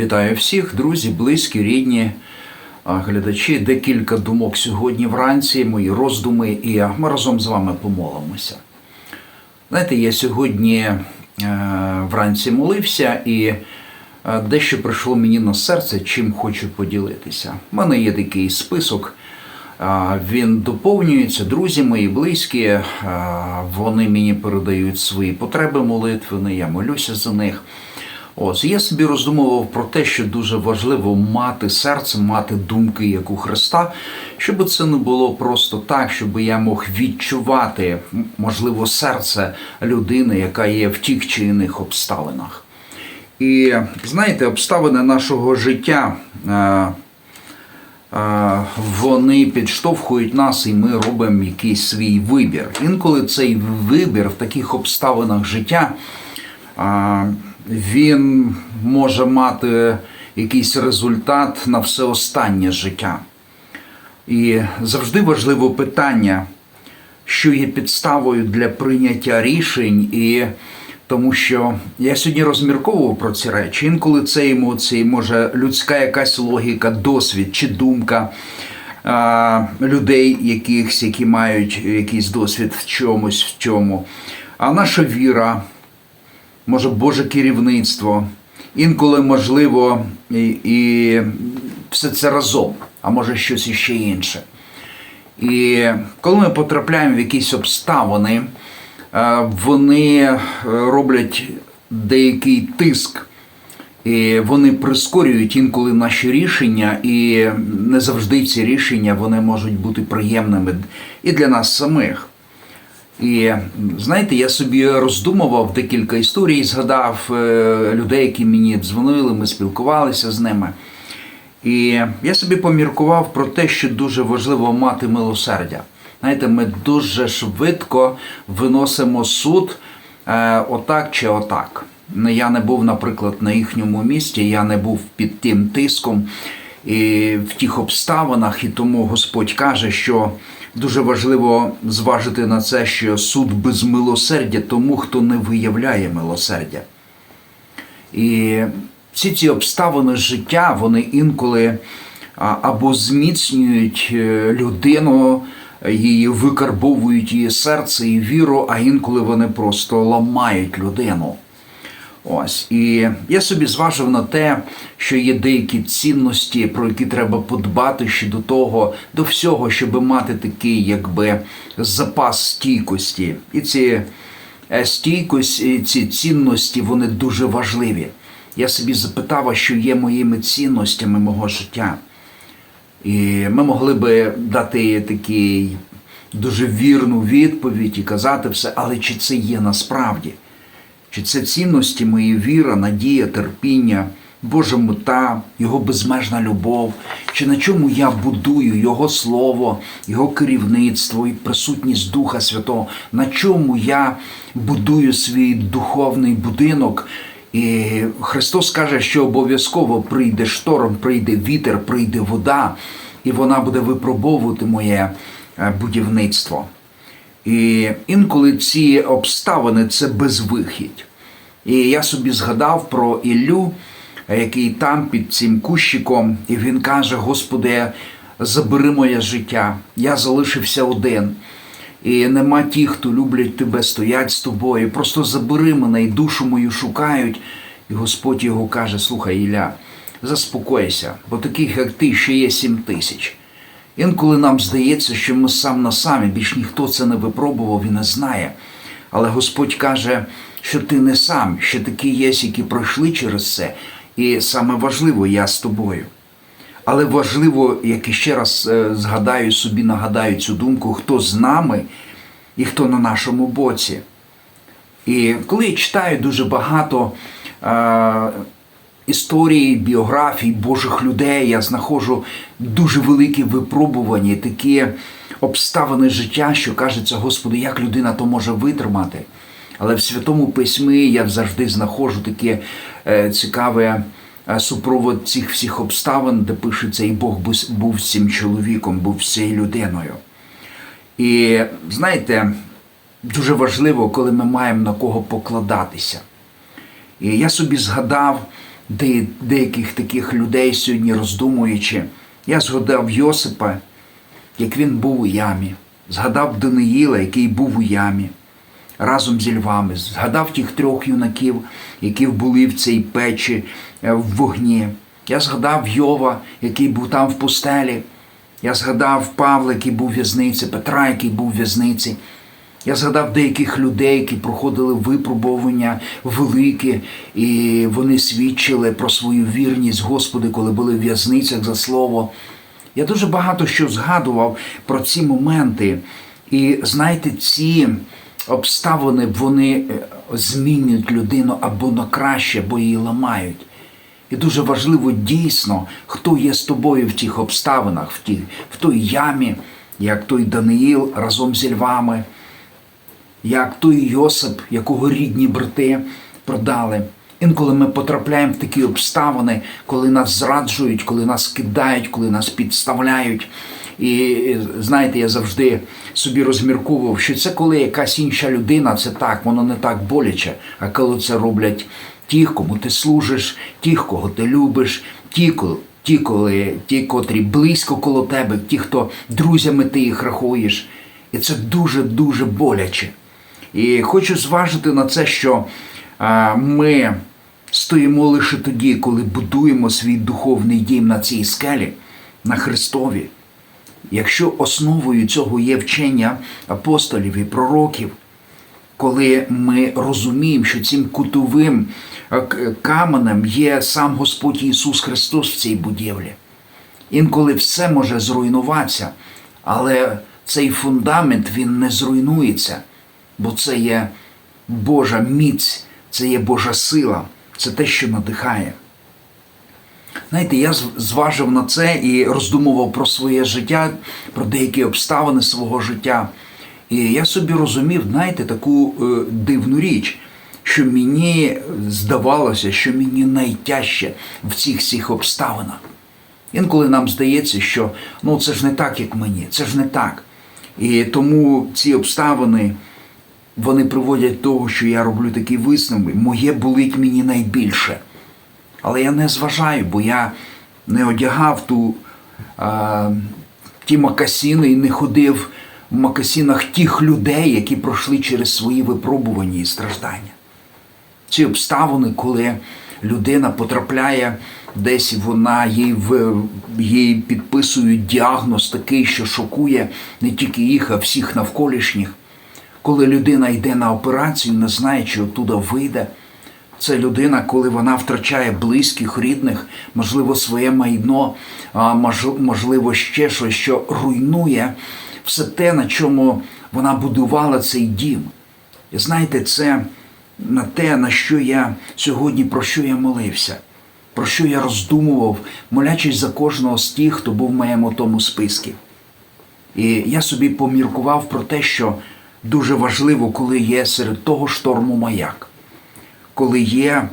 Вітаю всіх, друзі, близькі, рідні, глядачі. Декілька думок сьогодні вранці, мої роздуми, і ми разом з вами помолимося. Знаєте, я сьогодні е, вранці молився і е, дещо прийшло мені на серце, чим хочу поділитися. У мене є такий список. Він доповнюється, друзі мої близькі, вони мені передають свої потреби молитвини, я молюся за них. Ось я собі роздумував про те, що дуже важливо мати серце, мати думки, як у Христа, щоб це не було просто так, щоб я мог відчувати, можливо, серце людини, яка є в тих чи інших обставинах. І знаєте, обставини нашого життя. е, е, Вони підштовхують нас, і ми робимо якийсь свій вибір. Інколи цей вибір в таких обставинах життя а, він може мати якийсь результат на все останнє життя. І завжди важливе питання, що є підставою для прийняття рішень, і тому що я сьогодні розмірковував про ці речі. Інколи це емоції, може людська якась логіка, досвід чи думка людей, якихось, які мають якийсь досвід в чомусь, в чому. А наша віра, може Боже керівництво, інколи можливо і, і все це разом, а може щось іще інше. І коли ми потрапляємо в якісь обставини, е, вони е, роблять деякий тиск, і вони прискорюють інколи наші рішення, і не завжди ці рішення вони можуть бути приємними і для нас самих. І знаєте, я собі роздумував декілька історій, згадав е, людей, які мені дзвонили, ми спілкувалися з ними. І я собі поміркував про те, що дуже важливо мати милосердя. Знаєте, ми дуже швидко виносимо суд е, отак чи отак. Я не був, наприклад, на їхньому місці, я не був під тим тиском і в тих обставинах, і тому Господь каже, що дуже важливо зважити на це, що суд без милосердя тому, хто не виявляє милосердя. І всі ці обставини життя, вони інколи або зміцнюють е, людину, її викарбовують її серце і віру, а інколи вони просто ламають людину. Ось і я собі зважив на те, що є деякі цінності, про які треба подбати щодо того, до всього, щоб мати такий, якби запас стійкості. І ці е, стійкость, і ці цінності, вони дуже важливі. Я собі запитав, що є моїми цінностями мого життя. І ми могли би дати такий дуже вірну відповідь і казати все, але чи це є насправді? Чи це цінності мої віра, надія, терпіння, Божа мета, Його безмежна любов, чи на чому я будую Його Слово, Його керівництво і присутність Духа Святого, на чому я будую свій духовний будинок? І Христос каже, що обов'язково прийде шторм, прийде вітер, прийде вода, і вона буде випробовувати моє е, будівництво. І інколи ці обставини це безвихідь. І я собі згадав про Іллю, який там під цим кущиком, і він каже: Господи, забери моє життя, я залишився один. І нема ті, хто люблять тебе, стоять з тобою. Просто забери мене і душу мою шукають. І Господь його каже: Слухай, Ілля, заспокойся, бо таких, як ти, ще є сім тисяч. Інколи нам здається, що ми сам на самі, більш ніхто це не випробував і не знає. Але Господь каже, що ти не сам, що такі є, які пройшли через це. І саме важливо, я з тобою. Але важливо, як іще раз е, згадаю собі, нагадаю цю думку, хто з нами і хто на нашому боці. І коли я читаю дуже багато історій, біографій Божих людей, я знаходжу дуже великі випробування, такі обставини життя, що кажеться, Господи, як людина то може витримати. Але в Святому Письмі я завжди знаходжу таке е, цікаве е, супровод цих всіх обставин, де пишеться, і Бог був цим чоловіком, був цією людиною. І знаєте, дуже важливо, коли ми маємо на кого покладатися. І я собі згадав де, деяких таких людей сьогодні роздумуючи. Я згадав Йосипа, як він був у ямі, згадав Даниїла, який був у ямі разом зі львами, згадав тих трьох юнаків, які були в цій печі е, в вогні. Я згадав Йова, який був там в пустелі. Я згадав Павла, який був в'язниці, Петра, який був в'язниці. Я згадав деяких людей, які проходили випробування великі, і вони свідчили про свою вірність Господи, коли були в в'язницях за слово. Я дуже багато що згадував про ці моменти. І знаєте, ці обставини вони е, змінюють людину або на краще, або її ламають. І дуже важливо дійсно, хто є з тобою в тих обставинах, в тій, в той ямі, як той Даниїл разом зі львами, як той Йосип, якого рідні брати продали. Інколи ми потрапляємо в такі обставини, коли нас зраджують, коли нас кидають, коли нас підставляють. І знаєте, я завжди собі розмірковував, що це коли якась інша людина, це так, воно не так боляче. А коли це роблять ті, кому ти служиш, ті, кого ти любиш, ті, ті, коли, ті, котрі близько коло тебе, ті, хто друзями ти їх рахуєш. І це дуже-дуже боляче. І хочу зважити на це, що ми стоїмо лише тоді, коли будуємо свій духовний дім на цій скелі, на Христові. Якщо основою цього є вчення апостолів і пророків, коли ми розуміємо, що цим кутовим каменем є сам Господь Ісус Христос в цій будівлі. Інколи все може зруйнуватися, але цей фундамент він не зруйнується, бо це є Божа міць, це є Божа сила, це те, що надихає. Знаєте, я зважив на це і роздумував про своє життя, про деякі обставини свого життя. І я собі розумів, знаєте, таку е, дивну річ, що мені здавалося, що мені найтяжче в цих всіх обставинах. Інколи нам здається, що ну це ж не так, як мені, це ж не так. І тому ці обставини вони приводять до того, що я роблю такі висновки. Моє болить мені найбільше. Але я не зважаю, бо я не одягав ту, а, ті макасіни і не ходив в макасінах тих людей, які пройшли через свої випробування і страждання. Ці обставини, коли людина потрапляє десь, вона їй, в, їй підписують діагноз такий, що шокує не тільки їх, а всіх навколишніх. Коли людина йде на операцію, не знає, чи оттуда вийде. Це людина, коли вона втрачає близьких, рідних, можливо, своє майно, можливо, ще щось, що руйнує все те, на чому вона будувала цей дім. І знаєте, це на те, на що я сьогодні, про що я молився, про що я роздумував, молячись за кожного з тих, хто був в моєму тому списку. І я собі поміркував про те, що дуже важливо, коли є серед того шторму маяк коли є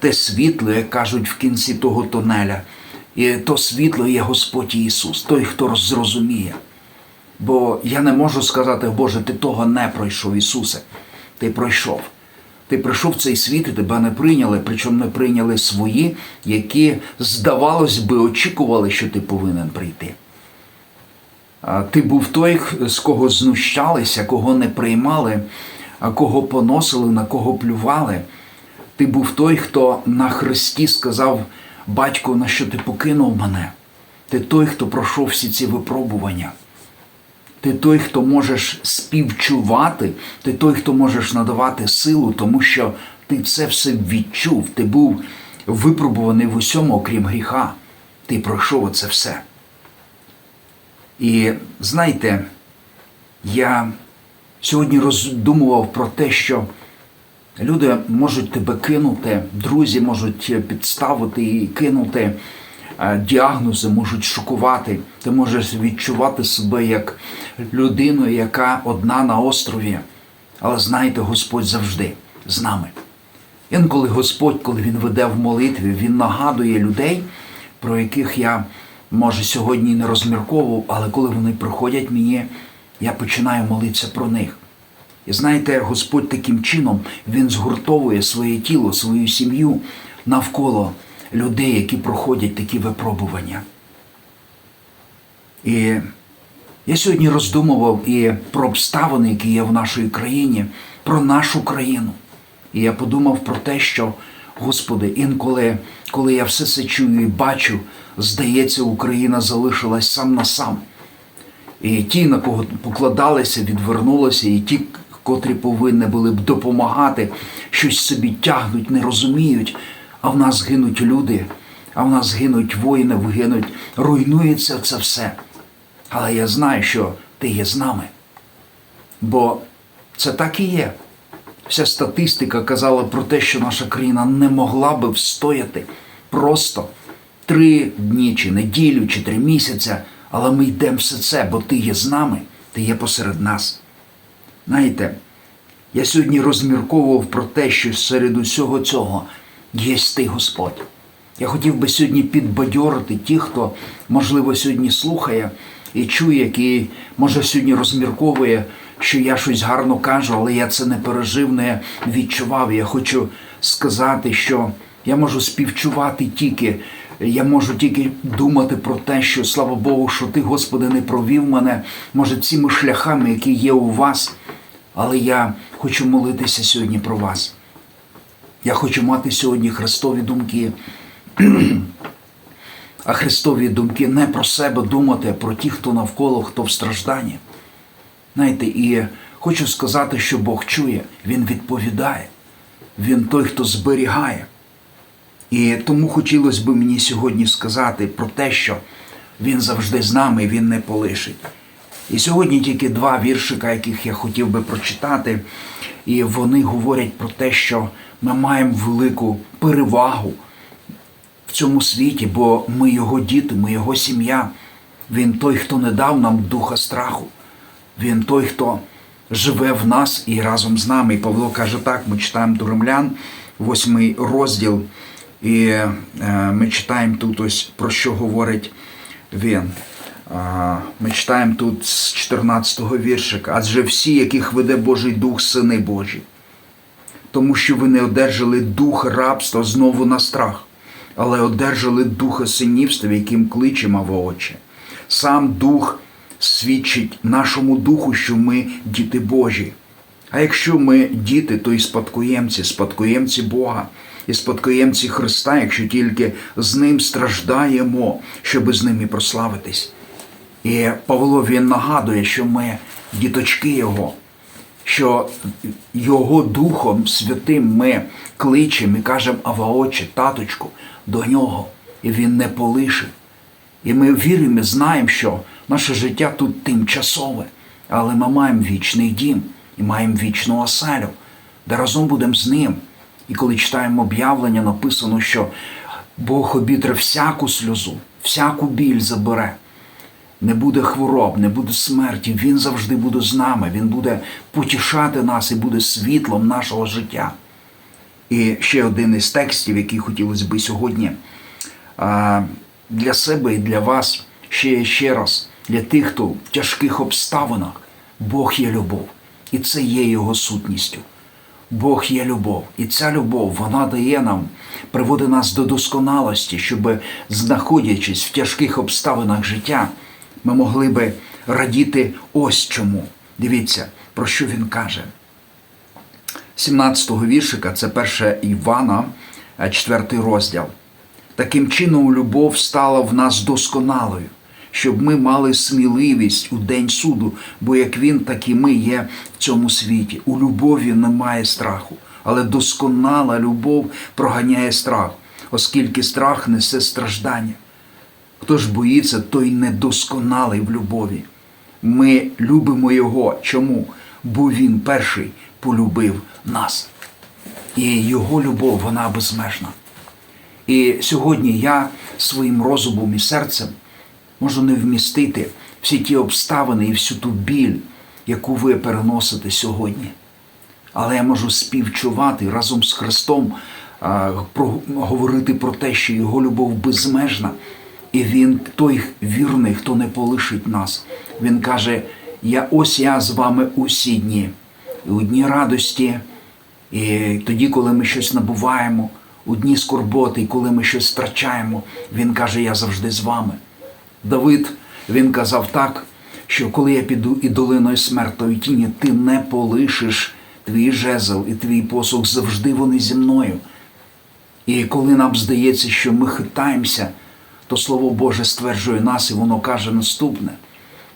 те світло, як кажуть в кінці того тунеля, і то світло є Господь Ісус, той, хто зрозуміє. Бо я не можу сказати, Боже, ти того не пройшов, Ісусе. Ти пройшов. Ти прийшов в цей світ і тебе не прийняли, причому не прийняли свої, які, здавалось би, очікували, що ти повинен прийти. Ти був той, з кого знущалися, кого не приймали, кого поносили, на кого плювали. Ти був той, хто на Христі сказав, батько, на що ти покинув мене? Ти той, хто пройшов всі ці випробування. Ти той, хто можеш співчувати, ти той, хто можеш надавати силу, тому що ти це все відчув. Ти був випробуваний в усьому, окрім гріха. Ти пройшов це все. І знаєте, я сьогодні роздумував про те, що люди можуть тебе кинути, друзі можуть підставити і кинути, е, діагнози можуть шокувати. Ти можеш відчувати себе як людину, яка одна на острові. Але знаєте, Господь завжди з нами. Інколи Господь, коли Він веде в молитві, Він нагадує людей, про яких я, може, сьогодні не розмірковував, але коли вони приходять мені, я починаю молитися про них. І знаєте, Господь таким чином Він згуртовує своє тіло, свою сім'ю навколо людей, які проходять такі випробування. І я сьогодні роздумував і про обставини, які є в нашій країні, про нашу країну. І я подумав про те, що, Господи, інколи, коли я все це чую і бачу, здається, Україна залишилась сам на сам. І ті, на кого покладалися, відвернулися, і ті, котрі повинні були б допомагати, щось собі тягнуть, не розуміють, а в нас гинуть люди, а в нас гинуть воїни, гинуть, руйнується це все. Але я знаю, що ти є з нами. Бо це так і є. Вся статистика казала про те, що наша країна не могла би встояти просто три дні, чи неділю, чи три місяця, але ми йдемо все це, бо ти є з нами, ти є посеред нас. Знаєте, я сьогодні розмірковував про те, що серед усього цього є ти Господь. Я хотів би сьогодні підбадьорити ті, хто, можливо, сьогодні слухає і чує, який, може, сьогодні розмірковує, що я щось гарно кажу, але я це не пережив, не відчував. Я хочу сказати, що я можу співчувати тільки, я можу тільки думати про те, що слава Богу, що ти, Господи, не провів мене, може, цими шляхами, які є у вас. Але я хочу молитися сьогодні про вас. Я хочу мати сьогодні Христові думки. А Христові думки не про себе думати, а про ті, хто навколо, хто в стражданні. Знаєте, і хочу сказати, що Бог чує, Він відповідає, Він той, хто зберігає. І тому хотілося б мені сьогодні сказати про те, що Він завжди з нами, Він не полишить. І сьогодні тільки два віршика, яких я хотів би прочитати, і вони говорять про те, що ми маємо велику перевагу в цьому світі, бо ми його діти, ми його сім'я. Він той, хто не дав нам духа страху. Він той, хто живе в нас і разом з нами. І Павло каже так: ми читаємо до римлян, восьмий розділ, і е, ми читаємо тут ось про що говорить він. Ми читаємо тут з 14-го віршика, адже всі, яких веде Божий Дух, сини Божі, тому що ви не одержали дух рабства знову на страх, але одержали духа синівства, яким кличемо в очі. Сам дух свідчить нашому духу, що ми діти Божі. А якщо ми діти, то і спадкоємці, спадкоємці Бога, і спадкоємці Христа, якщо тільки з ним страждаємо, щоби з ним і прославитись. І Павло він нагадує, що ми діточки Його, що Його Духом Святим ми кличемо і кажемо Аваоче, таточку, до нього, і Він не полишить. І ми віримо і знаємо, що наше життя тут тимчасове, але ми маємо вічний дім і маємо вічну оселю, де разом будемо з ним. І коли читаємо об'явлення, написано, що Бог обітре всяку сльозу, всяку біль забере. Не буде хвороб, не буде смерті. Він завжди буде з нами, Він буде потішати нас і буде світлом нашого життя. І ще один із текстів, який хотілося би сьогодні для себе і для вас ще ще раз, для тих, хто в тяжких обставинах, Бог є любов, і це є Його сутністю. Бог є любов, і ця любов вона дає нам, приводить нас до досконалості, щоб, знаходячись в тяжких обставинах життя, ми могли би радіти ось чому. Дивіться, про що він каже. 17-го віршика це 1 Івана, 4 розділ. Таким чином, любов стала в нас досконалою, щоб ми мали сміливість у день суду, бо як він, так і ми є в цьому світі. У любові немає страху, але досконала любов проганяє страх, оскільки страх несе страждання. Хто ж боїться, той недосконалий в любові. Ми любимо Його. Чому? Бо Він перший полюбив нас. І Його любов, вона безмежна. І сьогодні я своїм розумом і серцем можу не вмістити всі ті обставини і всю ту біль, яку ви переносите сьогодні. Але я можу співчувати разом з Христом, говорити про те, що Його любов безмежна, і Він той вірний, хто не полишить нас. Він каже: Я ось я з вами усі дні, і у дні радості, і тоді, коли ми щось набуваємо у дні скорботи, і коли ми щось втрачаємо, Він каже, я завжди з вами. Давид він казав так, що коли я піду і долиною смертної тіні, ти не полишиш твій жезл і твій посух завжди вони зі мною. І коли нам здається, що ми хитаємося, то Слово Боже стверджує нас, і воно каже наступне.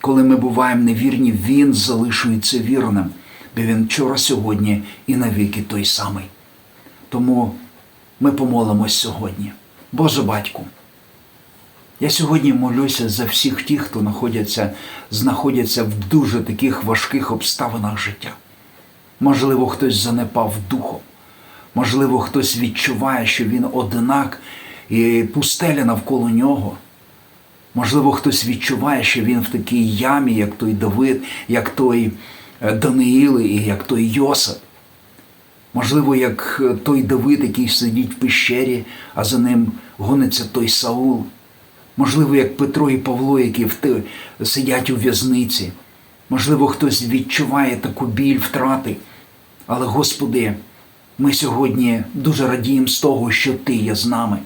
Коли ми буваємо невірні, Він залишується вірним, бо Він вчора, сьогодні і навіки той самий. Тому ми помолимось сьогодні. Боже батьку, я сьогодні молюся за всіх тих, хто знаходяться, знаходяться в дуже таких важких обставинах життя. Можливо, хтось занепав духом, можливо, хтось відчуває, що він одинак і пустеля навколо нього. Можливо, хтось відчуває, що він в такій ямі, як той Давид, як той е, Даниїл і як той Йосип. Можливо, як е, той Давид, який сидить в пещері, а за ним гониться той Саул. Можливо, як Петро і Павло, які сидять у в'язниці. Можливо, хтось відчуває таку біль втрати. Але, Господи, ми сьогодні дуже радіємо з того, що Ти є з нами.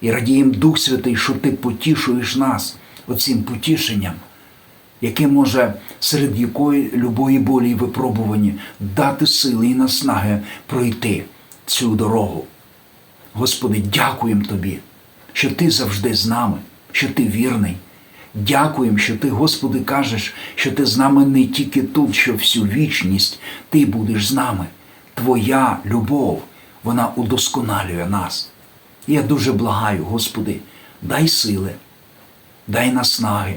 І радіємо Дух Святий, що Ти потішуєш нас оцим потішенням, яке може серед якої любої болі і випробування дати сили і наснаги пройти цю дорогу. Господи, дякуємо Тобі, що Ти завжди з нами, що Ти вірний. Дякуємо, що Ти, Господи, кажеш, що Ти з нами не тільки тут, що всю вічність Ти будеш з нами. Твоя любов, вона удосконалює нас. Я дуже благаю, Господи, дай сили, дай наснаги,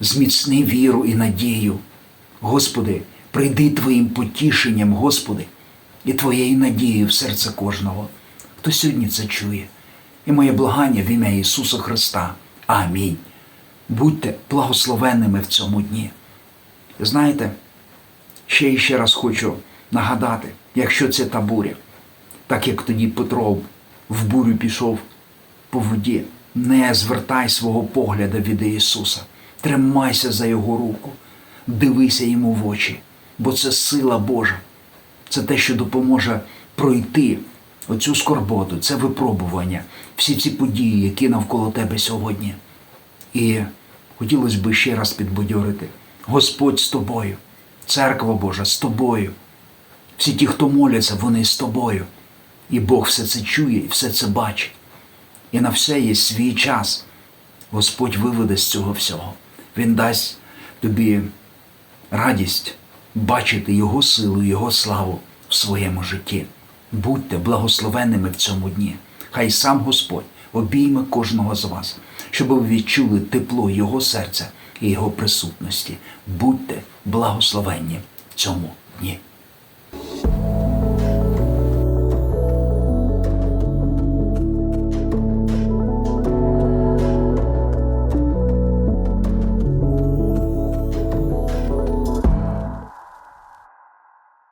зміцни віру і надію. Господи, прийди Твоїм потішенням, Господи, і Твоєю надією в серце кожного, хто сьогодні це чує. І моє благання в ім'я Ісуса Христа. Амінь. Будьте благословенними в цьому дні. Знаєте, ще і ще раз хочу нагадати, якщо це та буря, так як тоді Петро в бурю пішов по воді, не звертай свого погляда від Ісуса, тримайся за Його руку, дивися йому в очі, бо це сила Божа, це те, що допоможе пройти оцю скорботу, це випробування, всі ці події, які навколо тебе сьогодні. І хотілося б ще раз підбадьорити. Господь з тобою, церква Божа з тобою. Всі ті, хто моляться, вони з тобою. І Бог все це чує і все це бачить. І на все є свій час. Господь виведе з цього всього. Він дасть тобі радість бачити Його силу, Його славу в своєму житті. Будьте благословенними в цьому дні. Хай сам Господь обійме кожного з вас, щоб ви відчули тепло Його серця і Його присутності. Будьте благословенні в цьому дні.